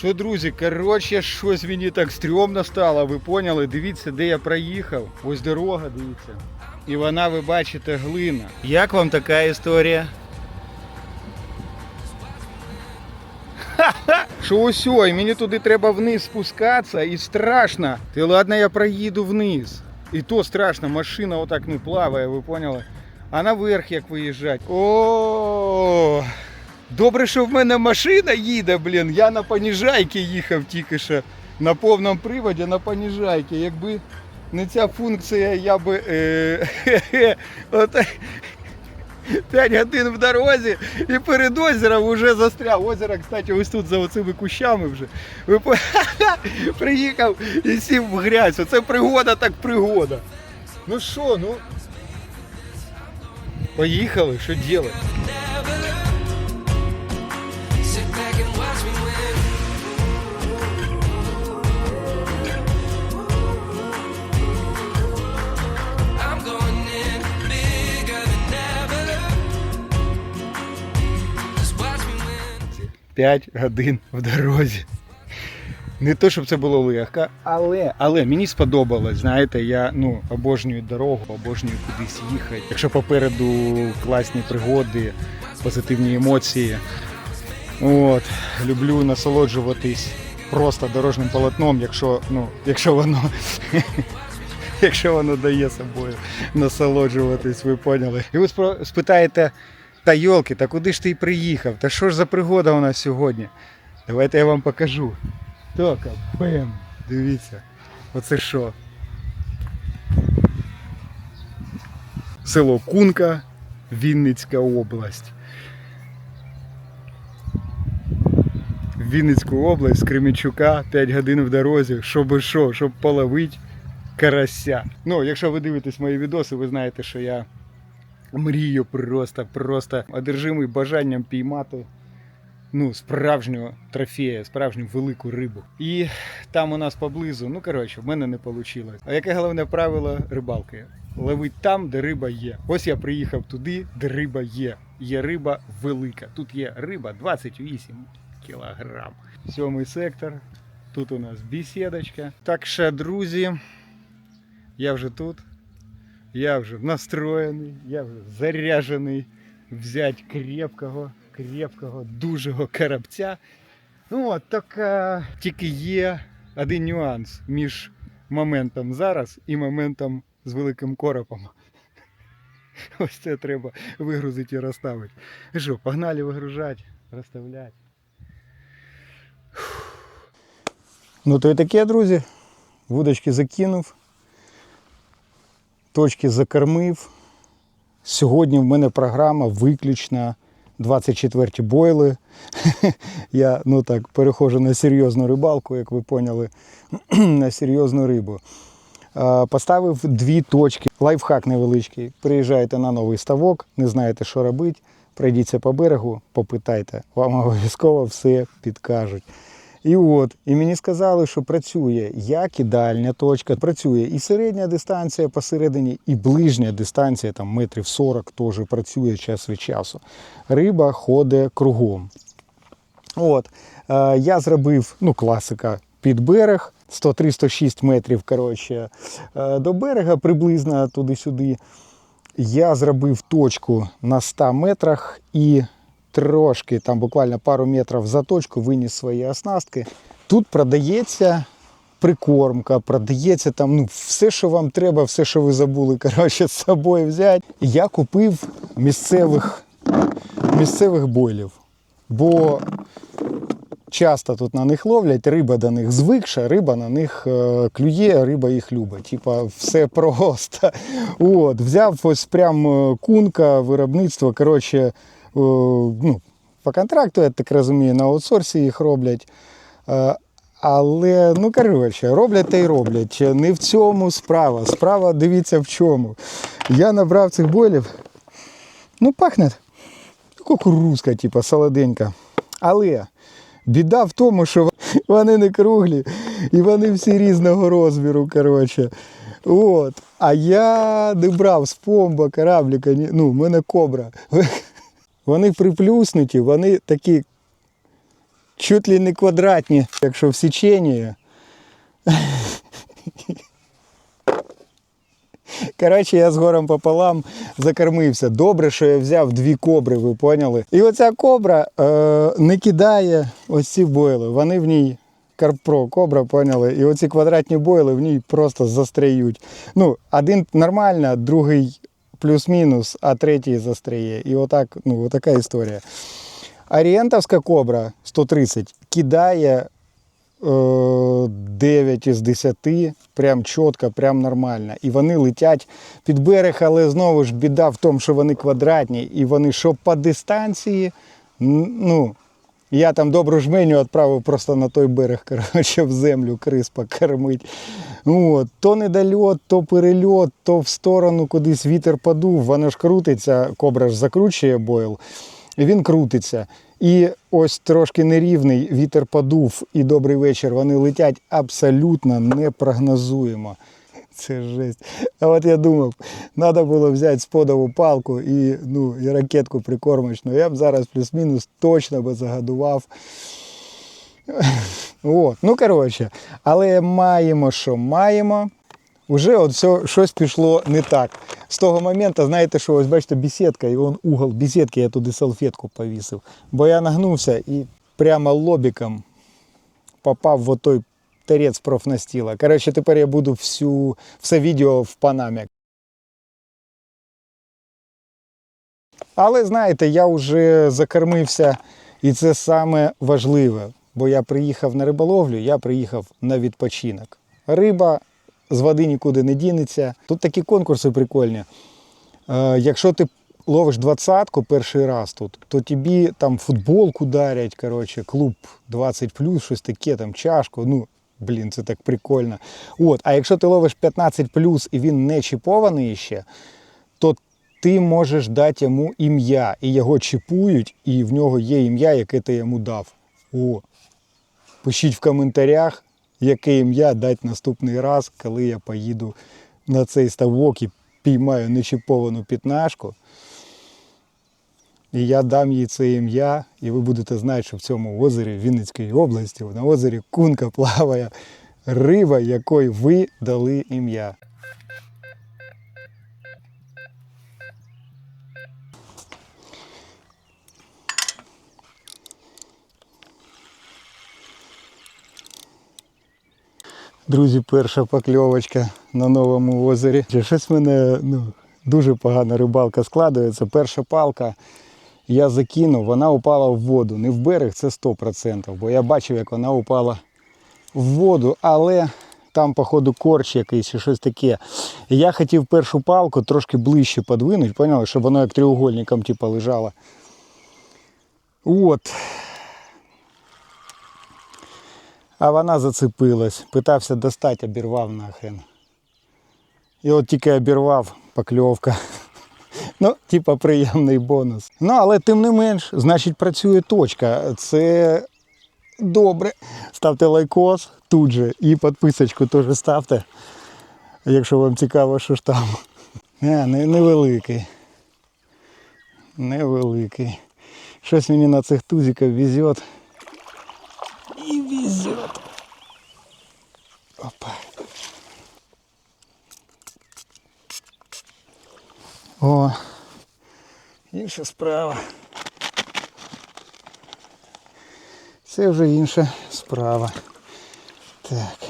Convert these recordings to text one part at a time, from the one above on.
Що, друзі, коротше, щось мені так стрьомно стало, ви поняли? Дивіться, де я проїхав. Ось дорога, дивіться. І вона, ви бачите, глина. Як вам така історія? Що ось, і мені туди треба вниз спускатися, і страшно. Ти ладно, я проїду вниз. І то страшно, машина отак не плаває, ви поняли? А наверх як виїжджати? О, добре, що в мене машина їде, блін. Я на поніжайки їхав тільки що. На повному приводі на поніжайки. Якби не ця функція, я би. Е, хе-хе, 5 годин в дорозі і перед озером вже застряв. Озеро, кстати, ось тут за оцими кущами вже. Приїхав і сів в грязь. Оце пригода, так пригода. Ну що, ну. Поїхали, що робити? 5 годин в дорозі. Не то, щоб це було легко, але, але мені сподобалось. Знаєте, я ну, обожнюю дорогу, обожнюю кудись їхати. Якщо попереду класні пригоди, позитивні емоції. От, люблю насолоджуватись просто дорожнім полотном, якщо, ну, якщо воно. Якщо воно дає собою насолоджуватись, ви поняли. І ви спитаєте, та йолки, та куди ж ти приїхав? Та що ж за пригода у нас сьогодні? Давайте я вам покажу. Тока, бем! Дивіться. Оце що? Село Кунка, Вінницька область. Вінницьку область з Кременчука 5 годин в дорозі, щоб що, щоб половити карася. Ну, якщо ви дивитесь мої відоси, ви знаєте, що я мрію просто, просто одержимий бажанням піймати ну, справжнього трофея, справжню велику рибу. І там у нас поблизу, ну коротше, в мене не вийшло. А яке головне правило рибалки? Ловить там, де риба є. Ось я приїхав туди, де риба є. Є риба велика. Тут є риба 28 кілограм. Сьомий сектор. Тут у нас бесідочка. Так що, друзі, я вже тут. Я вже настроєний, я вже заряджений взяти крепкого, крепкого, дужого карабця. Ну от так е, тільки є один нюанс між моментом зараз і моментом з великим коропом. Ось це треба вигрузити і розставити. Що, погнали вигружати, розставляти. Ну то і таке, друзі. Вудочки закинув точки закормив. Сьогодні в мене програма виключно 24 бойли. Я ну так перехожу на серйозну рибалку, як ви поняли, на серйозну рибу. Поставив дві точки. Лайфхак невеличкий. Приїжджаєте на новий ставок, не знаєте, що робити. Пройдіться по берегу, попитайте, вам обов'язково все підкажуть. І от, і мені сказали, що працює як і дальня точка, працює і середня дистанція посередині, і ближня дистанція, там метрів 40 теж працює час від часу. Риба ходить кругом. От, е, я зробив, ну, класика, під берег, 103-106 метрів коротше, е, до берега, приблизно туди-сюди. Я зробив точку на 100 метрах і трошки, там буквально пару метрів за точку виніс свої оснастки. Тут продається прикормка, продається там ну, все, що вам треба, все, що ви забули коротше, з собою взяти. Я купив місцевих, місцевих бойлів. Бо часто тут на них ловлять, риба до них звикша, риба на них е, клює, риба їх любить. Типа все просто. От, взяв ось прям е, кунка, виробництво. Коротше, ну, по контракту, я так розумію, на аутсорсі їх роблять. Е, Але, ну коротше, роблять та й роблять. Не в цьому справа. Справа дивіться в чому. Я набрав цих бойлів. Ну, пахне кукурузка, типу, солоденька. Але біда в тому, що вони не круглі і вони всі різного розміру. коротше. От. А я не брав з помба корабліка, ну, в мене кобра. Вони приплюснуті, вони такі чуть ли не квадратні, якщо в січенні. Коротше, я з горем пополам закормився. Добре, що я взяв дві кобри, ви поняли? І оця кобра е, не кидає ось ці бойли. Вони в ній Карпро, кобра, поняли? І оці квадратні бойли в ній просто застряють. Ну, один нормально, другий плюс-мінус, а третій застряє. І отак, ну, отака історія. Орієнтовська кобра 130 кидає е, 9 із 10, прям чітко, прям нормально. І вони летять під берег, але знову ж біда в тому, що вони квадратні, і вони що по дистанції, ну, я там добру жменю відправив просто на той берег, коротше, в землю крис покормить. От. То недольот, то перельот, то в сторону кудись вітер подув, воно ж крутиться, кобра ж закручує бойл, він крутиться. І ось трошки нерівний вітер подув і добрий вечір. Вони летять абсолютно непрогнозуємо. Це жесть. А от я думав, треба було взяти сподову палку і, ну, і ракетку прикормочну. Я б зараз плюс-мінус точно би загадував. От, ну коротше, але маємо, що маємо. Уже от все, щось пішло не так. З того моменту, знаєте, що ось бачите, бесідка, і он угол бесідки, я туди салфетку повісив. Бо я нагнувся і прямо лобіком попав в той терець профнастіла. Коротше, тепер я буду всю, все відео в панамі. Але знаєте, я вже закормився, і це саме важливе. Бо я приїхав на риболовлю, я приїхав на відпочинок. Риба з води нікуди не дінеться. Тут такі конкурси прикольні. Е, якщо ти ловиш двадцятку перший раз тут, то тобі там футболку дарять, коротше, клуб 20 щось таке, там чашку. Ну, блін, це так прикольно. От, а якщо ти ловиш 15 і він не чіпований ще, то ти можеш дати йому ім'я, і його чіпують, і в нього є ім'я, яке ти йому дав. О, пишіть в коментарях, яке ім'я дати наступний раз, коли я поїду на цей ставок і піймаю нечіповану пітнашку. І я дам їй це ім'я, і ви будете знати, що в цьому озері Вінницької області, на озері Кунка плаває риба, якої ви дали ім'я. Друзі, перша покльовочка на новому озері. Щось в мене ну, дуже погана рибалка складається. Перша палка я закинув, вона упала в воду. Не в берег, це 100%. Бо я бачив, як вона упала в воду, але там, походу, корч якийсь чи щось таке. Я хотів першу палку трошки ближче подвинути, поняли, щоб воно як треугольником типу, лежало. От. А вона зацепилась. Питався достати, обірвав нахрен. І от тільки обірвав покльовка. Ну, типа приємний бонус. Ну, але тим не менш, значить, працює точка. Це добре. Ставте лайкос тут же і підписочку теж ставте, якщо вам цікаво, що ж там. Не, не, невеликий. Невеликий. Щось мені на цих тузиках везет. І везет. Опа. О, інша справа. Це вже інша справа. Так.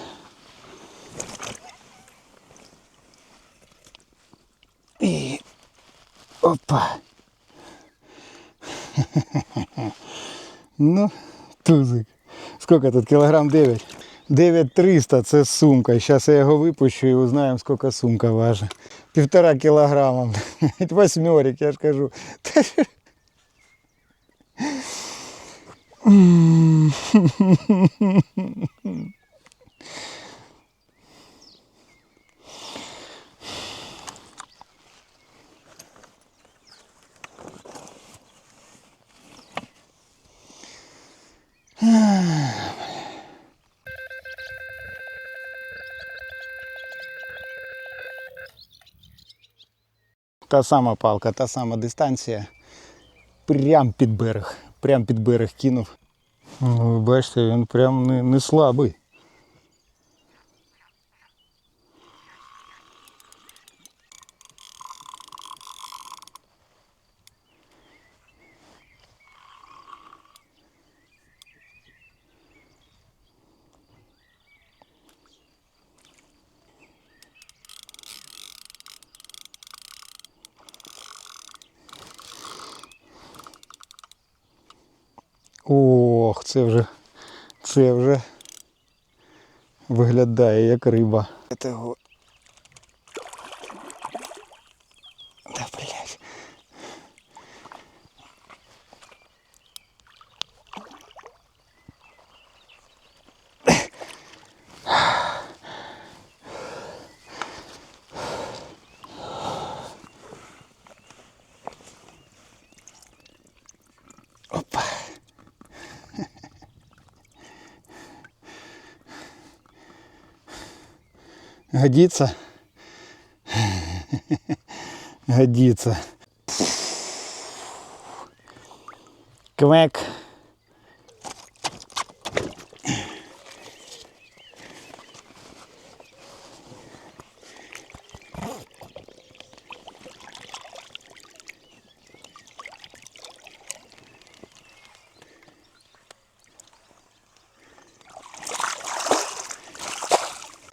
І опа. Ну, тузик. Сколько тут? Кілограм 9? 9300 це сумка. Зараз я його випущу і узнаємо, скільки сумка важить. Півтора кілограма. Восьмерик, я ж кажу. Та сама палка, та сама дистанція. Прям під берег. Прям під берег кинув. Ну, ви бачите, він прям не, не слабий. Ох, це вже, це вже виглядає як риба. Годится? Годится. Квек.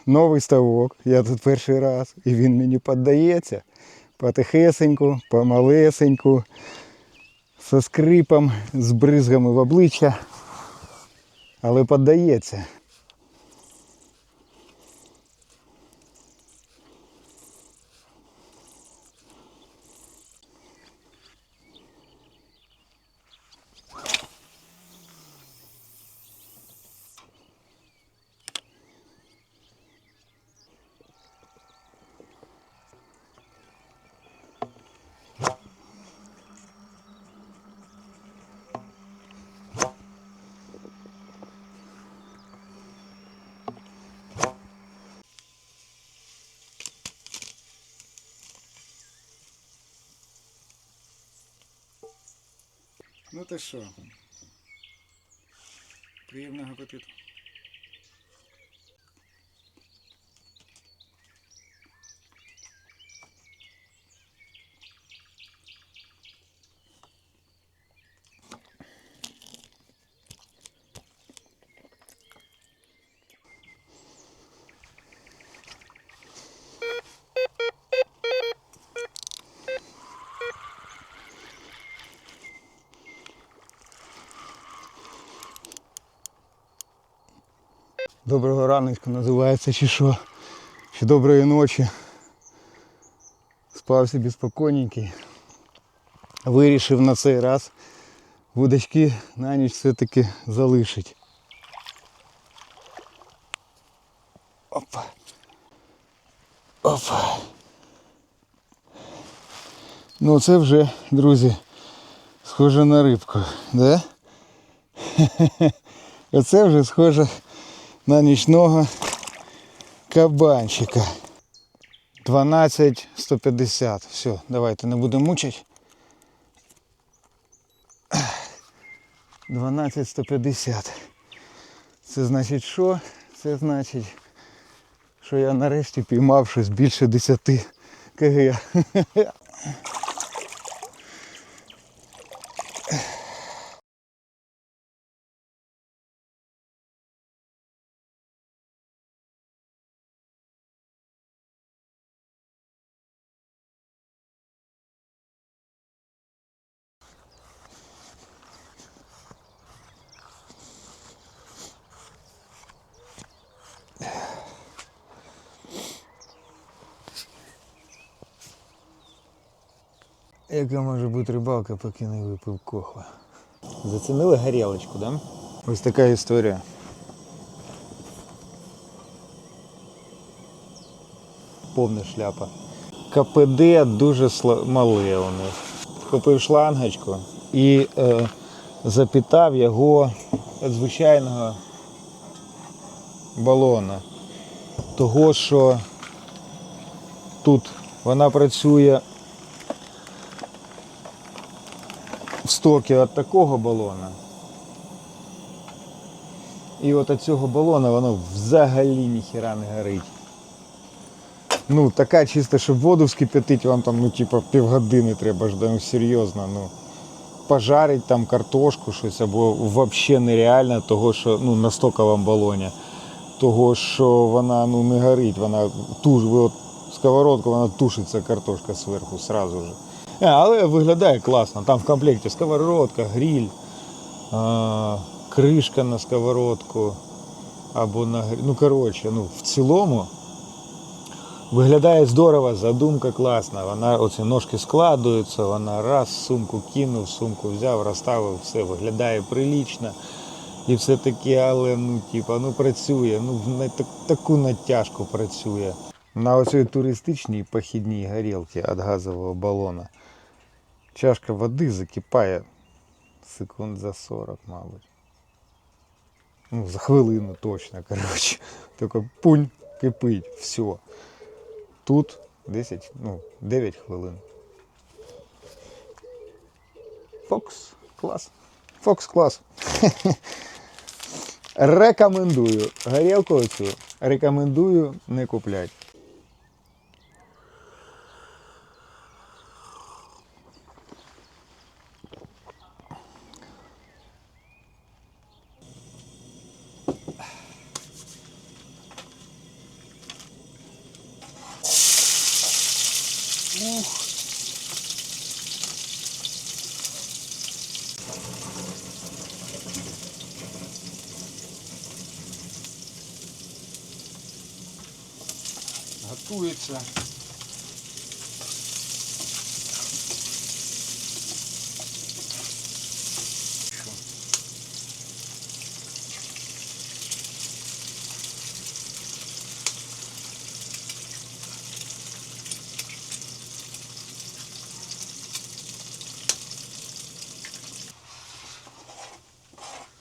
Новий ставок. Я тут перший раз. І він мені піддається. Потихесеньку, помалесеньку, со скрипом, з бризгами в обличчя. Але піддається. Ну то що? Приємного апетиту. Доброго раночку називається чи що. Чи доброї ночі. Спав собі спокійненький. Вирішив на цей раз вудочки на ніч все-таки залишить. Опа. Опа. Ну це вже, друзі, схоже на рибку, да? Оце вже схоже на нічного кабанчика. 12 150. Все, давайте не будемо мучити. 12 150. Це значить що? Це значить, що я нарешті піймав щось більше 10 кг. Яка може бути рибалка, поки не випив кохва? Зацінили горілочку, да? Ось така історія. Повна шляпа. КПД дуже мале у них. Купив шлангочку і е, запітав його від звичайного балона. Того, що тут вона працює стокі від такого балона. І от від цього балона воно взагалі ніхіра не горить. Ну, така чисто, щоб воду вскипятити, вам там, ну, типа, півгодини треба ждати, ну, серйозно, ну. Пожарить там картошку щось або взагалі нереально, того, що ну, на стоковому балоні. Того, що вона ну, не горить, вона ви от сковородку, вона тушиться картошка зверху сразу же. Е, але виглядає класно. Там в комплекті сковородка, гриль, кришка на сковородку або на. Ну, коротше, ну, в цілому виглядає здорово, задумка класна. Вона оці ножки складуються, вона раз, сумку кинув, сумку взяв, розставив, все виглядає прилічно. І все таке, але ну, типа, ну працює, ну на так- таку натяжку працює. На оцій туристичній похідній горілці від газового балона чашка води закипає секунд за 40, мабуть. Ну, за хвилину точно, коротше. Тільки пунь, кипить, все. Тут 10, ну, 9 хвилин. Фокс клас. Фокс клас. Рекомендую. Горілку цю рекомендую не купляти. Готується.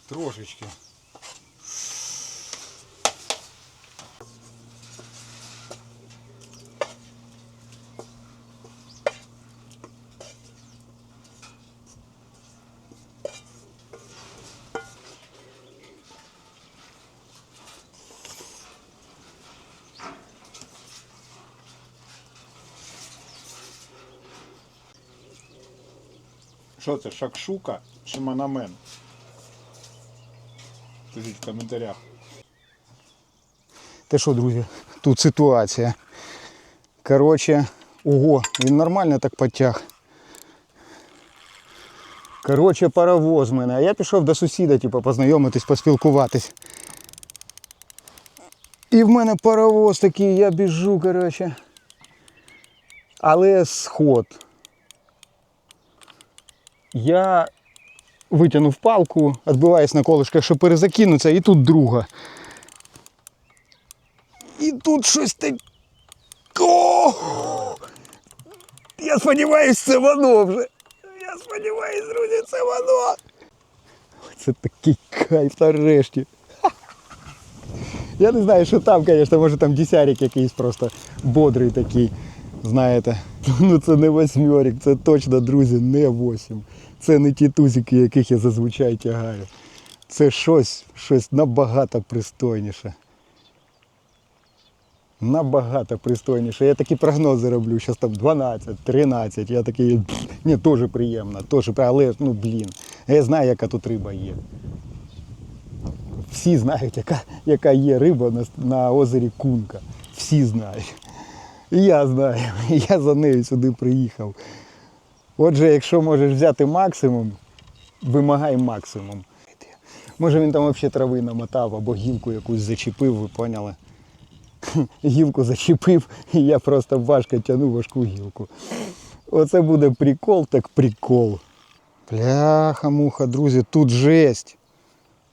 Трошечки. Що це, шакшука чи манамен? Пишіть в коментарях. Те що, друзі, тут ситуація. Коротше, ого, він нормально так потяг. Коротше, паровоз мене. А я пішов до сусіда, типу, познайомитись, поспілкуватись. І в мене паровоз такий, я біжу, коротше. Але сход. Я витягнув палку, відбиваюсь на колишках, щоб перезакинутися, і тут друга. І тут щось таке. Я сподіваюся, це воно вже. Я сподіваюся, друзі, це воно. Це такий кайф нарешті. Я не знаю, що там, звісно, може там десятик якийсь просто бодрий такий. Знаєте, ну це не восьмерик, це точно, друзі, не восім. Це не ті тузики, яких я зазвичай тягаю. Це щось, щось набагато пристойніше набагато пристойніше. Я такі прогнози роблю, зараз там 12, 13. Я такий, ні, теж приємно, теж, але ну блін, я знаю, яка тут риба є. Всі знають, яка, яка є риба на, на озері Кунка. Всі знають. І я знаю, я за нею сюди приїхав. Отже, якщо можеш взяти максимум, вимагай максимум. Може він там взагалі трави намотав або гілку якусь зачепив, ви поняли? гілку зачепив, і я просто важко тягну важку гілку. Оце буде прикол, так прикол. Бляха-муха, друзі, тут жесть.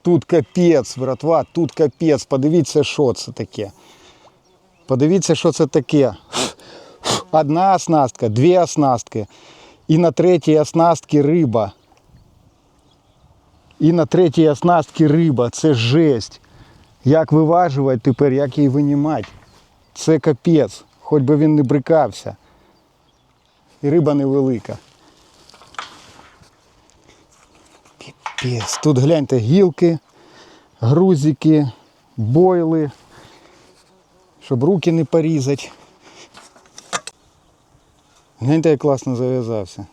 Тут капець, братва, тут капець. Подивіться, що це таке. Подивіться, що це таке. Одна оснастка, дві оснастки. І на третій оснастці риба. І на третій оснастці риба. Це жесть. Як виважувати тепер, як її винімати. Це капець, хоч би він не брикався. І риба невелика. Піпець. Тут гляньте гілки, грузики, бойли, щоб руки не порізати. Гляньте, як класно зав'язався.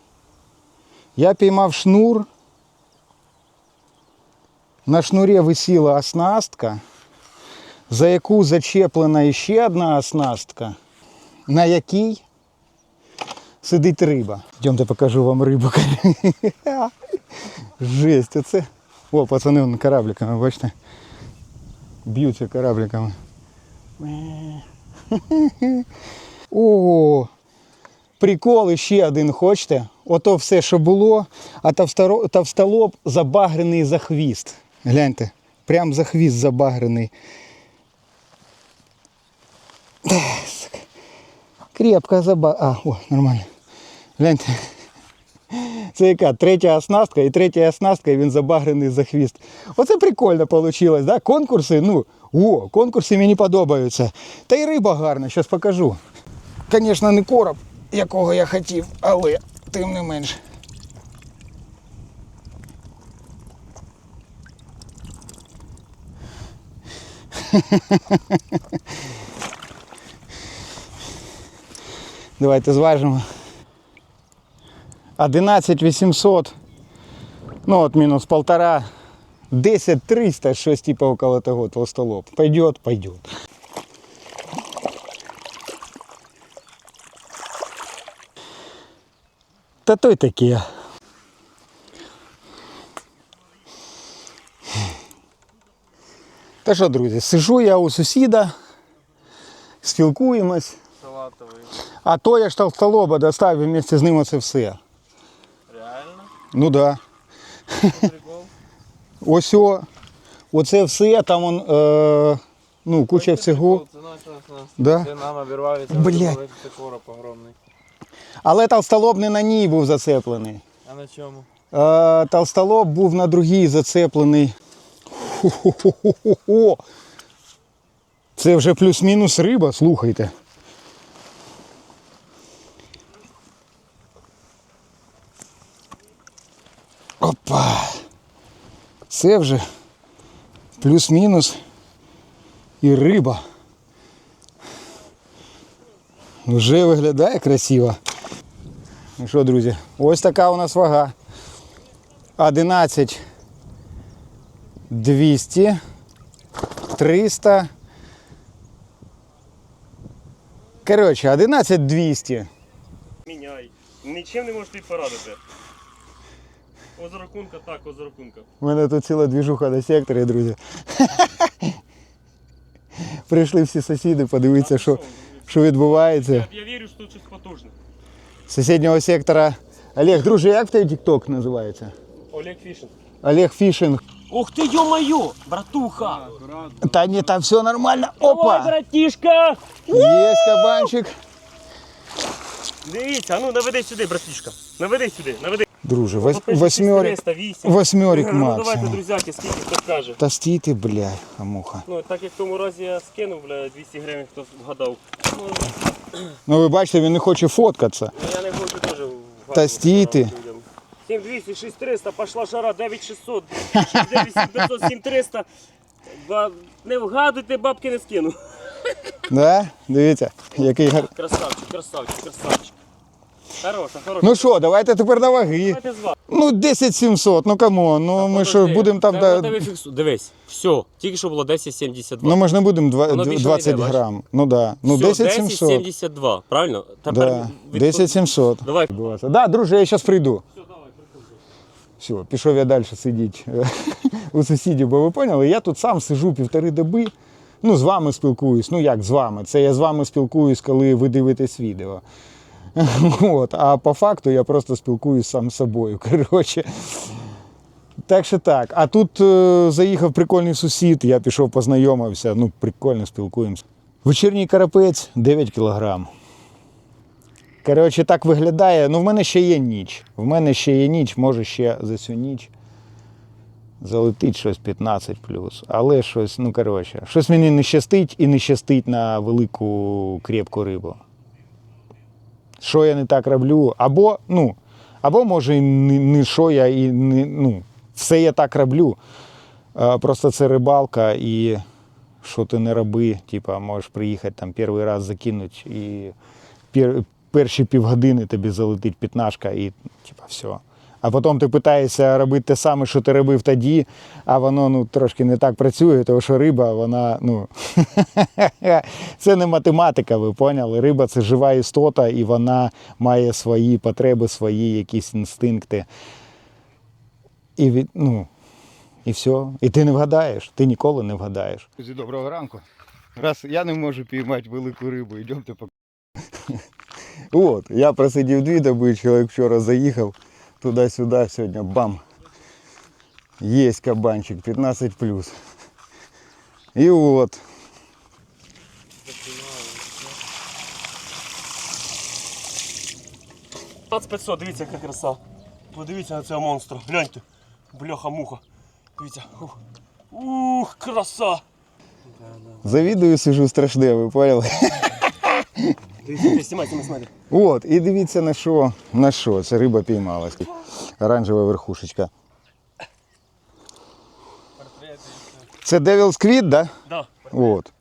Я піймав шнур. На шнурі висіла оснастка, за яку зачеплена ще одна оснастка, на якій сидить риба. Йдемте покажу вам рибу. Жесть, оце. О, пацани корабликами, бачите? Б'ються корабликами. О, прикол ще один хочете. Ото все, що було, а товстолоб забагрений за хвіст. Гляньте, прям за хвіст забагрений. Крепко заба... А, о, нормально. Гляньте. Це яка третя оснастка, і третя оснастка, і він забагрений за хвіст. Оце прикольно вийшло, да? Конкурси, ну, о, конкурси мені подобаються. Та й риба гарна, зараз покажу. Звісно, не короб, якого я хотів, але тим не менш. Давайте зважимо. 11 800, ну от минус полтора, 10 300, щось типа около того толстолоб. Пойдет, пойдет. Та то й таке. Та що, друзі, сижу я у сусіда, спілкуємось, Салатовий. а то я ж толстолоба доставив вместе з ним оце все. Реально? Ну да. Ось о, оце все, там он, е, ну, куча всього. Да. Це нам обірвається. Бля. Це короб огромний. Але толстолоб не на ній був зацеплений. А на чому? Е, толстолоб був на другій зацеплений. Хо-хо-хо-хо-хо. Це вже плюс-мінус риба, слухайте. Опа. Це вже плюс-мінус і риба. Вже виглядає красиво. Ну що, друзі, ось така у нас вага. 11 200 300 Коротше, 11 200 Міняй. Нічим не можеш порадити. Озракунка так, озракунка. У мене тут ціла двіжуха на секторі, друзі. Прийшли всі сусіди подивитися, що, що відбувається. Я, я вірю, що тут щось потужне. З сусіднього сектора. Олег, друже, як в тебе TikTok називається? Олег Фішин. Олег Фішинг. Ух ти, ё-моё, братуха! Та ні, там все нормально. Ой, Опа! братішка! Є кабанчик. Дивіться, а ну наведи сюди, братішка. Наведи сюди, наведи. Друже, вось, восьмерик, 400, 8. восьмерик Ну давайте, максимум. друзяки, скільки хто каже. Та стій ти, блядь, хамуха. Ну, так як в тому разі я скинув, бля, 200 гривень, хто вгадав. Ну, Ну ви бачите, він не хоче фоткатися. ну, я не хочу теж вгадувати. Та стій ти. 7200, 6300, пошла шара, 9600, 9700, 7300. Ба- Не вгадуйте, бабки не скину. Да? Дивіться, який гар. Красавчик, красавчик, красавчик. Хороша, хороша. Ну що, давайте тепер на ваги. Давайте з вами. Ну 10 700, ну камон, ну ми що, Подожди, будемо там. треба Да... тебе фіксу- Дивись, все, тільки що було 10,72. Ну ми ж не будемо два- Воно більше 20 не йде, грам. Ну да. Ну Всьо, 10 700. 10,72, правильно? Тепер Да. від- 10 700. Давай. Да, друже, я зараз прийду. Все, пішов я далі сидіти у сусідів, бо ви поняли, я тут сам сижу півтори доби. Ну, з вами спілкуюсь. Ну як з вами? Це я з вами спілкуюсь, коли ви дивитесь відео. От. А по факту я просто спілкуюсь сам з собою. Коротше. Так що так. А тут е, заїхав прикольний сусід, я пішов познайомився. Ну, прикольно спілкуємося. Вечірній карапець 9 кілограм. Коротше, так виглядає. Ну, в мене ще є ніч. В мене ще є ніч, може ще за цю ніч залетить щось 15 Але щось, ну коротше, щось мені не щастить і не щастить на велику крепку рибу. Що я не так роблю? Або, ну, або може, і не, що я і не, ну, все я так роблю. Е, Просто це рибалка і що ти не роби, типа, можеш приїхати там перший раз закинути і пер, перші півгодини тобі залетить п'ятнашка і типа все. А потім ти питаєшся робити те саме, що ти робив тоді, а воно ну, трошки не так працює, тому що риба, вона, ну, це не математика, ви поняли? Риба це жива істота, і вона має свої потреби, свої якісь інстинкти. І, від, ну, і все. І ти не вгадаєш, ти ніколи не вгадаєш. Друзі, доброго ранку. Раз я не можу піймати велику рибу, йдемте по. От, я просидів дві доби, чоловік вчора заїхав туди-сюди, сьогодні бам. Є кабанчик 15 І от. Пац 500, дивіться, яка краса. Подивіться на цього монстра. Гляньте. Бляха-муха. Дивіться. Ух, Ух краса. Завідую, сижу страшне, ви поняли? Дивіться, знімай, знімай, знімай. От, і дивіться на що, на що. Це риба піймалась. Оранжева верхушечка. Це Devil's Quid, да? Да. От.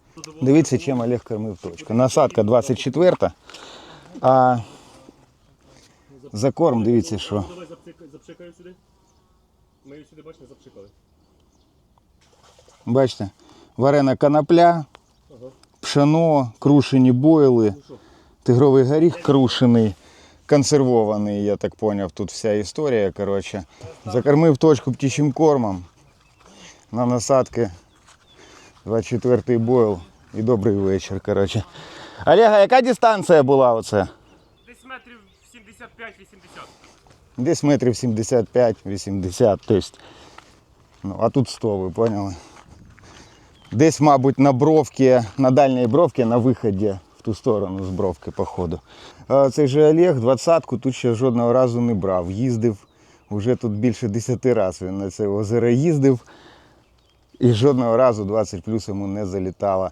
Дивіться, чим Олег кормив точку. Насадка 24, а за корм дивіться, що. Давай запчик- запшикаю сюди. Ми її сюди, бачите, запшикали. Бачите, варена конопля, пшено, крушені бойли, тигровий горіх крушений, консервований, я так зрозумів, тут вся історія. Коротше. Закормив точку птічим кормом. На насадки 24-й бойл і добрий вечір. Коротше. Олега, яка дистанція була оце? Десь метрів 75-80. Десь метрів 75-80, тобто, ну, а тут 100, ви поняли? Десь, мабуть, на бровці, на дальній бровці, на виході в ту сторону з бровки, походу. Цей же Олег 20-ку тут ще жодного разу не брав. Їздив вже тут більше 10 разів. Він на це озеро їздив. І жодного разу 20 плюс йому не залітало.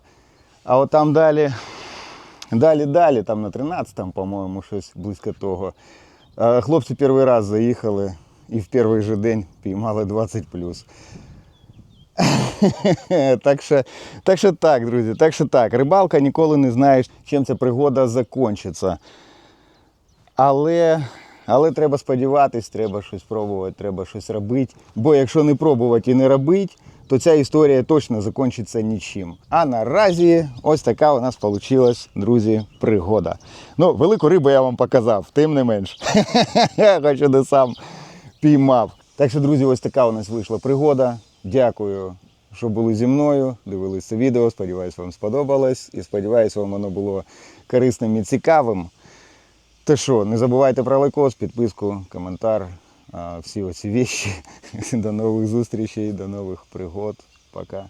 А от там далі, далі, далі, там на 13-му, по-моєму, щось близько того. Хлопці перший раз заїхали і в перший же день піймали 20 так що, так що так, друзі, так що так. Рибалка ніколи не знаєш, чим ця пригода закінчиться. Але, але треба сподіватись, треба щось пробувати, треба щось робити. Бо якщо не пробувати і не робити, то ця історія точно закінчиться нічим. А наразі ось така у нас вийшла, друзі, пригода. Ну, велику рибу я вам показав, тим не менш. Хоч не сам піймав. Так що, друзі, ось така у нас вийшла пригода. Дякую, що були зі мною. Дивилися відео. Сподіваюсь, вам сподобалось. І сподіваюсь, вам воно було корисним і цікавим. Та що, не забувайте про лайкос, підписку, коментар, всі оці віщі. До нових зустрічей, до нових пригод. Пока.